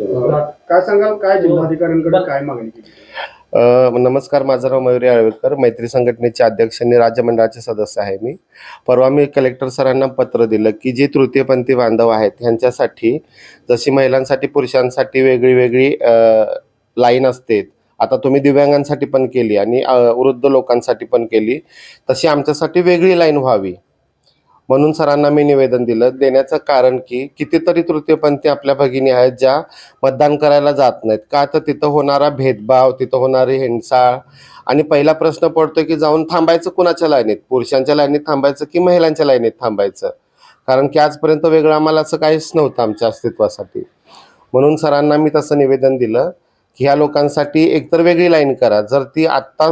काय सांगाल? काय जिल्हाधिकाऱ्यांकडे काय मागणी केली? अ, नमस्कार माझं नाव मयुरी आळवेकर मैत्री संघटनेचे अध्यक्ष आणि राज्य मंडळाचे सदस्य आहे मी. परवा मी कलेक्टर सरांना पत्र दिलं की जे तृतीयपंथी बांधव आहेत ह्यांच्यासाठी जशी महिलांसाठी पुरुषांसाठी वेगळी वेगळी लाईन असते. आता तुम्ही दिव्यांगांसाठी पण केली आणि वृद्ध लोकांसाठी पण केली. तशी आमच्यासाठी वेगळी लाईन व्हावी. म्हणून सरांना मी निवेदन दिलं. देण्याचं कारण की कितीतरी तृतीयपंथी आपल्या भगिनी आहेत ज्या मतदान करायला जात नाहीत. का तर तिथं होणारा भेदभाव तिथं होणारी हिंसाळ आणि पहिला प्रश्न पडतो की जाऊन थांबायचं कुणाच्या लाईनीत? पुरुषांच्या लाईनीत थांबायचं की महिलांच्या लाईनीत थांबायचं? कारण की आजपर्यंत वेगळं आम्हाला असं काहीच नव्हतं आमच्या अस्तित्वासाठी. म्हणून सरांना मी तसं निवेदन दिलं की ह्या लोकांसाठी एकतर वेगळी लाईन करा. जर ती आत्ता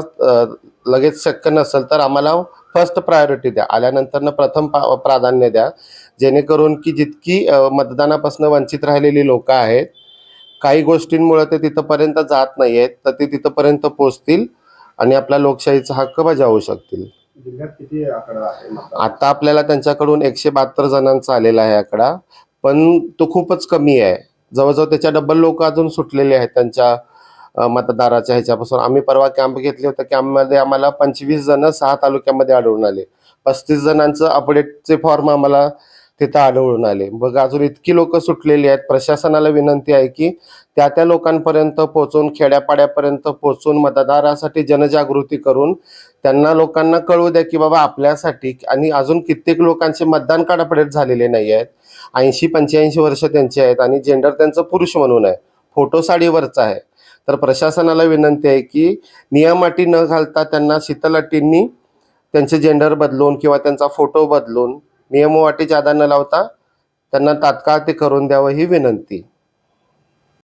लगेच शक्य नसेल तर आम्हाला फर्स्ट प्रायोरिटी द्या. आल्यानंतरनं प्रथम प्राधान्य द्या. जेणेकरून की जितकी मतदानापासून वंचित राहिलेली लोकं आहेत काही गोष्टींमुळे ते तिथंपर्यंत जात नाही आहेत तर ते तिथंपर्यंत पोचतील आणि आपला लोकशाहीचा हक्क बजावू शकतील? आता आपल्याला त्यांच्याकडून एकशे बहात्तर जणांचा आलेला आहे आकडा पण तो खूपच कमी आहे. जवळजवळ त्याच्या डबल लोक अजून सुटलेले आहेत त्यांच्या मतदाराच्या ह्याच्यापासून. आम्ही परवा कॅम्प घेतले होते. कॅम्पमध्ये आम्हाला पंचवीस जण सहा तालुक्यामध्ये आढळून आले. पस्तीस जणांचं अपडेटचे फॉर्म आम्हाला तिथं आढळून आले. बघ अजून इतकी लोक सुटलेली आहेत. प्रशासनाला विनंती आहे की त्या त्या लोकांपर्यंत पोहोचून खेड्यापाड्यापर्यंत पोहोचून मतदारासाठी जनजागृती करून त्यांना लोकांना कळू द्या की बाबा आपल्यासाठी आणि अजून कित्येक लोकांचे मतदान कार्ड अपडेट झालेले नाही आहेत. ऐंशी पंच्याऐंशी वर्ष त्यांचे आहेत आणि जेंडर त्यांचं पुरुष म्हणून आहे. फोटो साडीवरचा आहे. तर प्रशासनाला विनंती आहे की नियम अटी न घालता त्यांना शीतल अटींनी त्यांचे जेंडर बदलून किंवा त्यांचा फोटो बदलून नियमवाटी ज्यादा जादा न लावता त्यांना तात्काळ ते करून द्यावं ही विनंती.